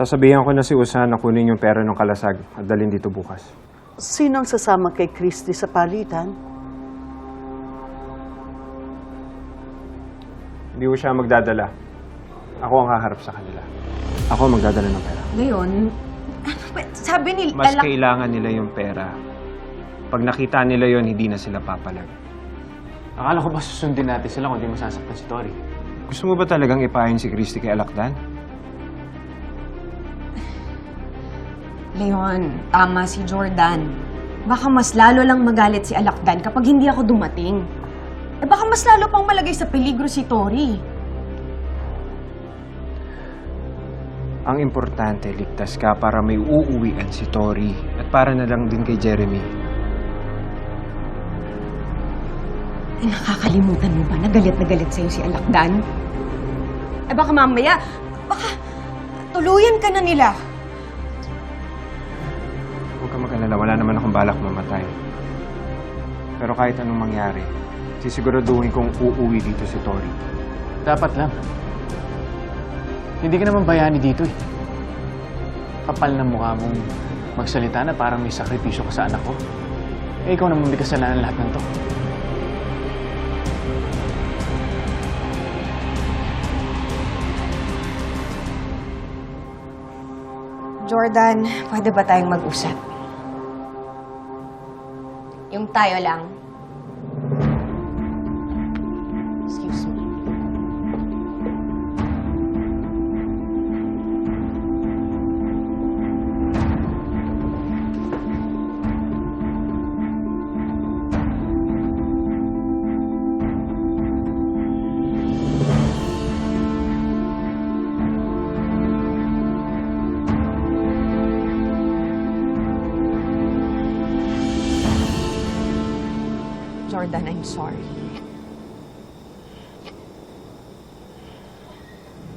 Sasabihan ko na si Usan na kunin yung pera ng kalasag at dalhin dito bukas. Sinong sasama kay Christy sa palitan? Hindi ko siya magdadala. Ako ang haharap sa kanila. Ako ang magdadala ng pera. Ngayon, ano ba, sabi ni Mas Alak... kailangan nila yung pera. Pag nakita nila yon hindi na sila papalag. Akala ko ba susundin natin sila kung di masasaktan si Tori? Gusto mo ba talagang ipahin si Christy kay Alakdan? Leon, tama si Jordan. Baka mas lalo lang magalit si Alakdan kapag hindi ako dumating. Eh baka mas lalo pang malagay sa peligro si Tori. Ang importante, ligtas ka para may uuwian si Tori at para na lang din kay Jeremy. Eh, nakakalimutan mo ba na galit na galit sa'yo si Alakdan? Eh baka mamaya, baka tuluyan ka na nila. Mag-alala, wala naman akong balak mamatay. Pero kahit anong mangyari, sisiguraduhin kong uuwi dito si Tori. Dapat lang. Hindi ka naman bayani dito eh. Kapal na mukha mong magsalita na parang may sakripisyo ka sa anak ko. Eh, ikaw naman may kasalanan lahat ng to. Jordan, pwede ba tayong mag-usap? Yung tayo lang. Jordan, I'm sorry.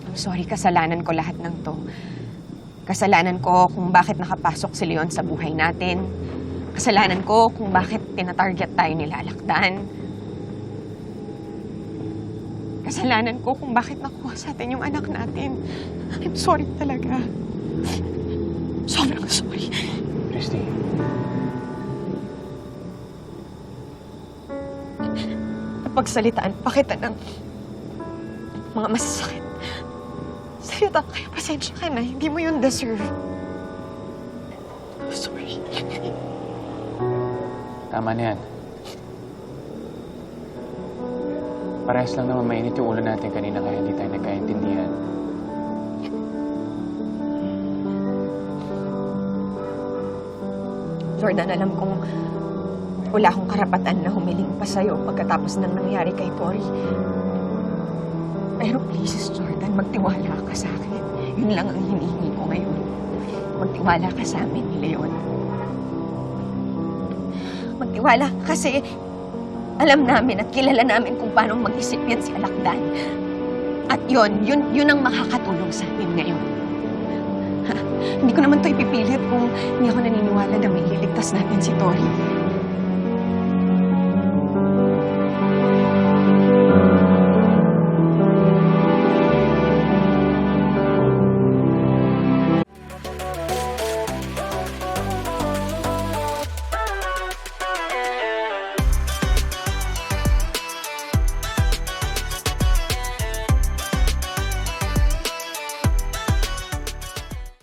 I'm sorry, kasalanan ko lahat ng to. Kasalanan ko kung bakit nakapasok si Leon sa buhay natin. Kasalanan ko kung bakit tinatarget tayo nilalakdan. Kasalanan ko kung bakit nakuha sa atin yung anak natin. I'm sorry talaga. Pagsalitaan pa kita ng mga masasakit. Salita kaya pasensya ka na. Hindi mo yun deserve. I'm sorry. tama na yan. Parehas lang naman mainit yung ulo natin kanina kaya hindi tayo nagkaintindihan. Jordan, alam kong wala akong karapatan na humiling pa sa'yo pagkatapos ng nangyari kay Tori. Pero please, Jordan, magtiwala ka sa akin. Yun lang ang hinihingi ko ngayon. Magtiwala ka sa amin ni Leon. Magtiwala ka kasi alam namin at kilala namin kung paano mag-isip yan si Alakdan. At yun, yun, yun ang makakatulong sa atin ngayon. Ha? Hindi ko naman to ipipilit kung hindi ako naniniwala na may liligtas natin si Tori.